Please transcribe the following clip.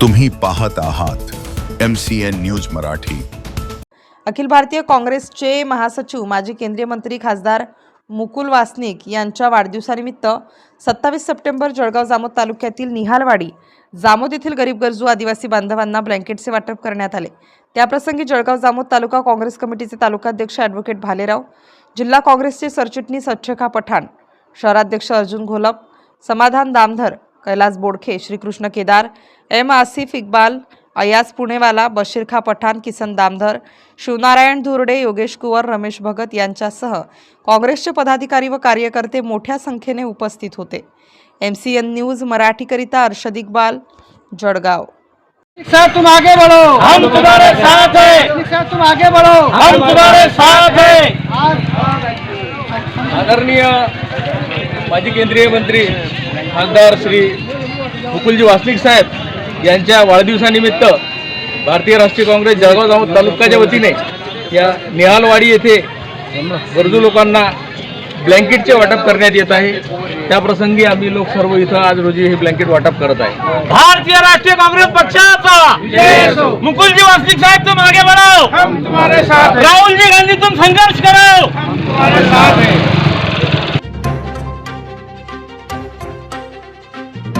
तुम्ही पाहत आहात M C N news Marathi. Akhil Bharatiya काँग्रेसचे महासचिव माजी केंद्रीय मंत्री खासदार मुकुल वासनिक यांच्या वाढदिवसानिमित्त सत्तावीस सप्टेंबर जळगाव जामोद तालुक्यातील निहालवाडी जामोद येथील गरीब गरजू आदिवासी बांधवांना ब्लँकेटचे वाटप करण्यात आले. त्याप्रसंगी जळगाव जामोद तालुका काँग्रेस कमिटीचे तालुकाध्यक्ष ॲडव्होकेट भालेराव जिल्हा काँग्रेसचे सरचिटणीस अच्छेखा पठाण शहराध्यक्ष अर्जुन घोलप समाधान दामधर कैलास बोडखे श्रीकृष्ण केदार एम आसिफ इक्बाल अयाज पुणेवाला बशीर खा पठाण किसन दामधर शिवनारायण धुर्डे योगेश कुवर रमेश भगत यांच्यासह काँग्रेसचे पदाधिकारी व कार्यकर्ते मोठ्या संख्येने उपस्थित होते. एम सी एन न्यूज मराठीकरिता अर्षद इक्बाल जळगाव. सर तुम आगे बढ़ो। हम तुम्हारे साथ हैं। सर तुम आगे बढ़ो। हम तुम्हारे साथ हैं। आदरणीय माजी केंद्रीय मंत्री खासदार श्री मुकुलजी वासनिक साहेब यांच्या वाढदिवसानिमित्त भारतीय राष्ट्रीय काँग्रेस जळगाव जामोद तालुक्याच्या वतीने या निहालवाडी येथे गरजू लोकांना ब्लँकेटचे वाटप करण्यात येत आहे. त्या प्रसंगी आम्ही लोक सर्व इथं आज रोजी हे ब्लँकेट वाटप करत आहे. भारतीय राष्ट्रीय काँग्रेस पक्षाचा मुकुलजी वासनिक साहेब तुम आगे बढ़ो हम तुम्हारे साथ राहुल जी गांधी तुम संघर्ष करो